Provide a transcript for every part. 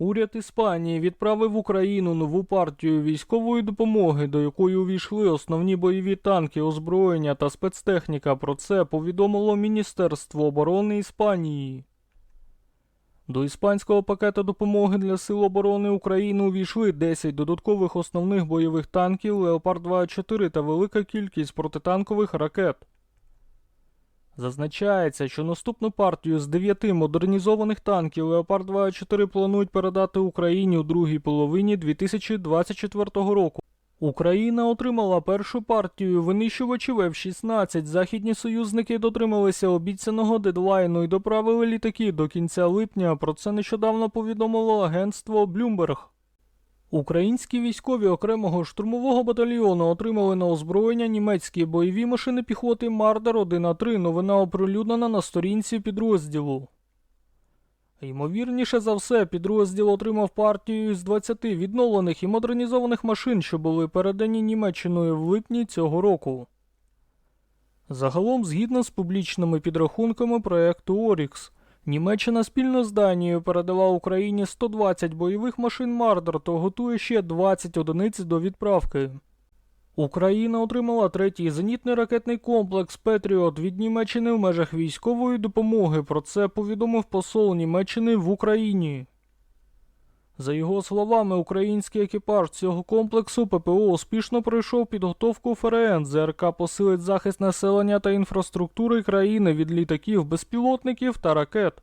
Уряд Іспанії відправив Україну нову партію військової допомоги, до якої увійшли основні бойові танки, озброєння та спецтехніка. Про це повідомило Міністерство оборони Іспанії. До іспанського пакету допомоги для Сил оборони України увійшли 10 додаткових основних бойових танків Леопард 24 та велика кількість протитанкових ракет. Зазначається, що наступну партію з 9 модернізованих танків Леопард 24 планують передати Україні у другій половині 2024 року. Україна отримала першу партію винищувачів F-16. Західні союзники дотрималися обіцяного дедлайну і доправили літаки до кінця липня. Про це нещодавно повідомило агентство Bloomberg. Українські військові окремого штурмового батальйону отримали на озброєння німецькі бойові машини піхоти Мардер 1А3. Новина оприлюднена на сторінці підрозділу. Ймовірніше за все, підрозділ отримав партію з 20 відновлених і модернізованих машин, що були передані Німеччиною в липні цього року. Загалом, згідно з публічними підрахунками проекту Орікс, Німеччина спільно з Данією передала Україні 120 бойових машин Мардер та готує ще 20 одиниць до відправки. Україна отримала третій зенітний ракетний комплекс Петріот від Німеччини в межах військової допомоги. Про це повідомив посол Німеччини в Україні. За його словами, український екіпаж цього комплексу ППО успішно пройшов підготовку ФРН. ЗРК посилить захист населення та інфраструктури країни від літаків, безпілотників та ракет.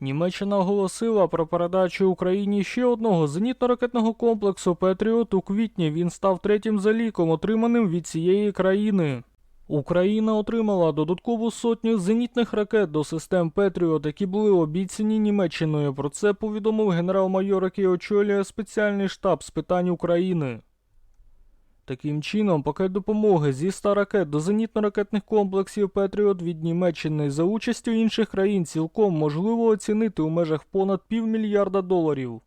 Німеччина оголосила про передачу Україні ще одного зенітно-ракетного комплексу Петріот у квітні. Він став третім за ліком, отриманим від цієї країни. Україна отримала додаткову сотню зенітних ракет до систем Петріот, які були обіцяні Німеччиною. Про це повідомив генерал-майор, який очолює спеціальний штаб з питань України. Таким чином, пакет допомоги зі 100 ракет до зенітно-ракетних комплексів Петріот від Німеччини за участю інших країн цілком можливо оцінити у межах понад півмільярда доларів.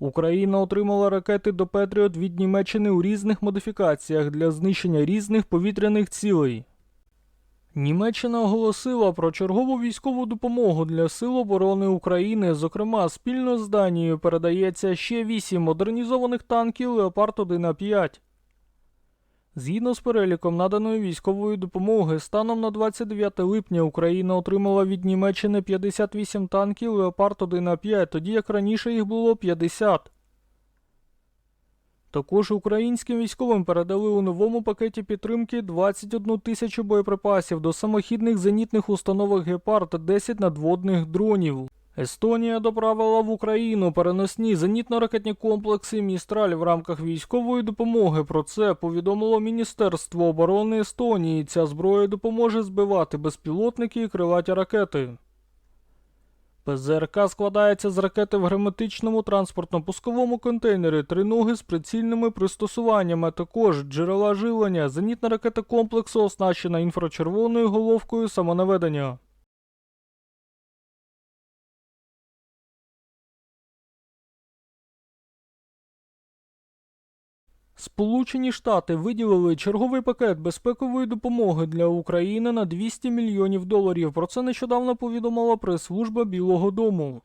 Україна отримала ракети до Петріот від Німеччини у різних модифікаціях для знищення різних повітряних цілей. Німеччина оголосила про чергову військову допомогу для Сил оборони України. Зокрема, спільно з Данією передається ще 8 модернізованих танків Леопард 1А5. Згідно з переліком наданої військової допомоги, станом на 29 липня Україна отримала від Німеччини 58 танків Леопард 1А5, тоді як раніше їх було 50. Також українським військовим передали у новому пакеті підтримки 21 тисячу боєприпасів до самохідних зенітних установок Гепард та 10 надводних дронів. Естонія доправила в Україну переносні зенітно-ракетні комплекси Містраль в рамках військової допомоги. Про це повідомило Міністерство оборони Естонії. Ця зброя допоможе збивати безпілотники і крилаті ракети. ПЗРК складається з ракети в герметичному транспортно-пусковому контейнері, триноги з прицільними пристосуваннями, також джерела живлення, зенітна ракета комплексу оснащена інфрачервоною головкою самонаведення. Сполучені Штати виділили черговий пакет безпекової допомоги для України на 200 мільйонів доларів. Про це нещодавно повідомила прес-служба Білого Дому.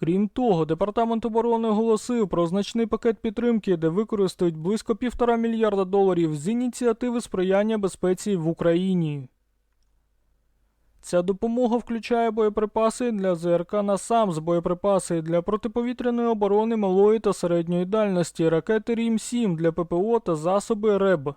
Крім того, Департамент оборони оголосив про значний пакет підтримки, де використають близько півтора мільярда доларів з ініціативи сприяння безпеці в Україні. Ця допомога включає боєприпаси для ЗРК «Насамс», боєприпаси для протиповітряної оборони малої та середньої дальності, ракети Рім-7 для ППО та засоби РЕБ.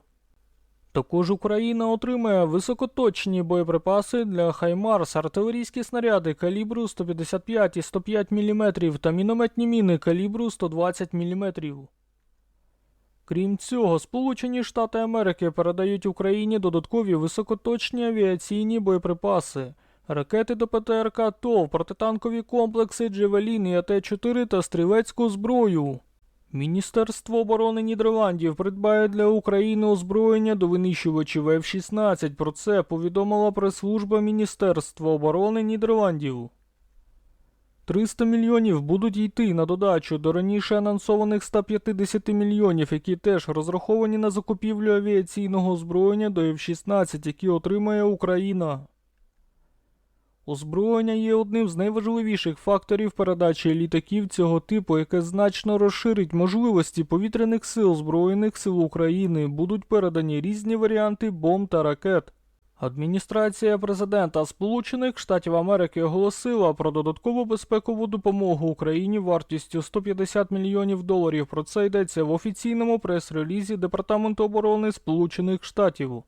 Також Україна отримає високоточні боєприпаси для Хаймарс, артилерійські снаряди калібру 155 і 105 мм та мінометні міни калібру 120 мм. Крім цього, Сполучені Штати Америки передають Україні додаткові високоточні авіаційні боєприпаси, ракети до ПТРК ТОВ, протитанкові комплекси Джевелін і АТ-4 та стрілецьку зброю. Міністерство оборони Нідерландів придбає для України озброєння до винищувачів F-16. Про це повідомила прес-служба Міністерства оборони Нідерландів. 300 мільйонів будуть йти на додачу до раніше анонсованих 150 мільйонів, які теж розраховані на закупівлю авіаційного озброєння до F-16, які отримає Україна. Озброєння є одним з найважливіших факторів передачі літаків цього типу, яке значно розширить можливості повітряних сил Збройних сил України. Будуть передані різні варіанти бомб та ракет. Адміністрація президента Сполучених Штатів Америки оголосила про додаткову безпекову допомогу Україні вартістю 150 мільйонів доларів. Про це йдеться в офіційному прес-релізі Департаменту оборони Сполучених Штатів.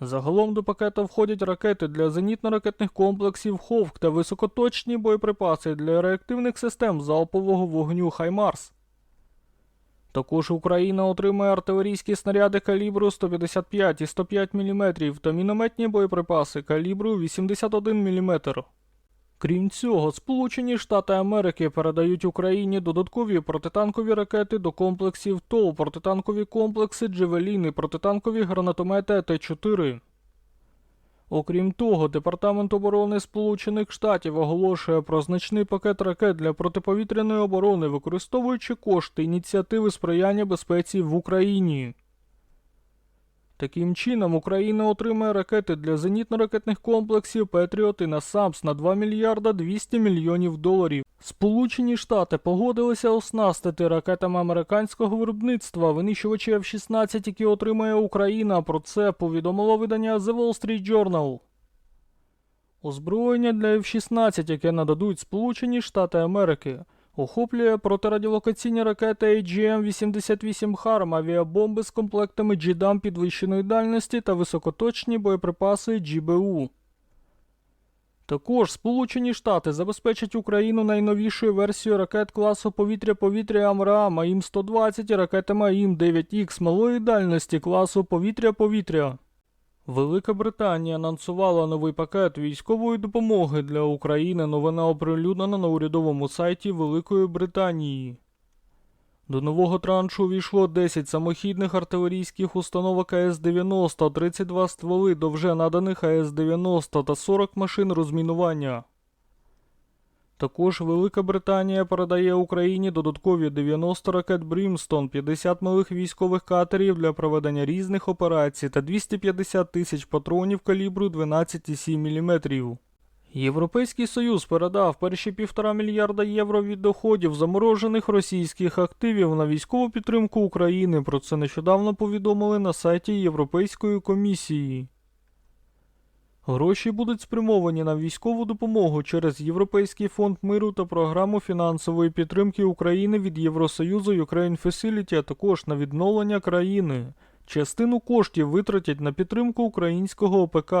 Загалом до пакету входять ракети для зенітно-ракетних комплексів Ховк та високоточні боєприпаси для реактивних систем залпового вогню Хаймарс. Також Україна отримає артилерійські снаряди калібру 155 і 105 мм та мінометні боєприпаси калібру 81 мм. Крім цього, Сполучені Штати Америки передають Україні додаткові протитанкові ракети до комплексів ТОУ, протитанкові комплекси Джевеліни, протитанкові гранатомети Т-4. Окрім того, Департамент оборони Сполучених Штатів оголошує про значний пакет ракет для протиповітряної оборони, використовуючи кошти ініціативи сприяння безпеці в Україні. Таким чином, Україна отримає ракети для зенітно-ракетних комплексів Петріот і Насамс на 2 мільярда 200 мільйонів доларів. Сполучені Штати погодилися оснастити ракетами американського виробництва винищувачі F-16, які отримає Україна. Про це повідомило видання The Wall Street Journal. Озброєння для F-16, яке нададуть Сполучені Штати Америки, охоплює протирадіолокаційні ракети AGM-88 Харм, авіабомби з комплектами GDAM підвищеної дальності та високоточні боєприпаси GBU. Також Сполучені Штати забезпечать Україну найновішою версією ракет класу повітря-повітря АМРААМ АІМ-120 і ракетами АІМ-9Х малої дальності класу повітря-повітря. Велика Британія анонсувала новий пакет військової допомоги для України. Новина оприлюднена на урядовому сайті Великої Британії. До нового траншу увійшло 10 самохідних артилерійських установок АС-90, 32 стволи до вже наданих АС-90 та 40 машин розмінування. Також Велика Британія передає Україні додаткові 90 ракет Брімстон, 50 малих військових катерів для проведення різних операцій та 250 тисяч патронів калібру 12,7 мм. Європейський Союз передав перші півтора мільярда євро від доходів заморожених російських активів на військову підтримку України. Про це нещодавно повідомили на сайті Європейської комісії. Гроші будуть спрямовані на військову допомогу через Європейський фонд миру та програму фінансової підтримки України від Євросоюзу Ukraine Facility, а також на відновлення країни. Частину коштів витратять на підтримку українського ОПК.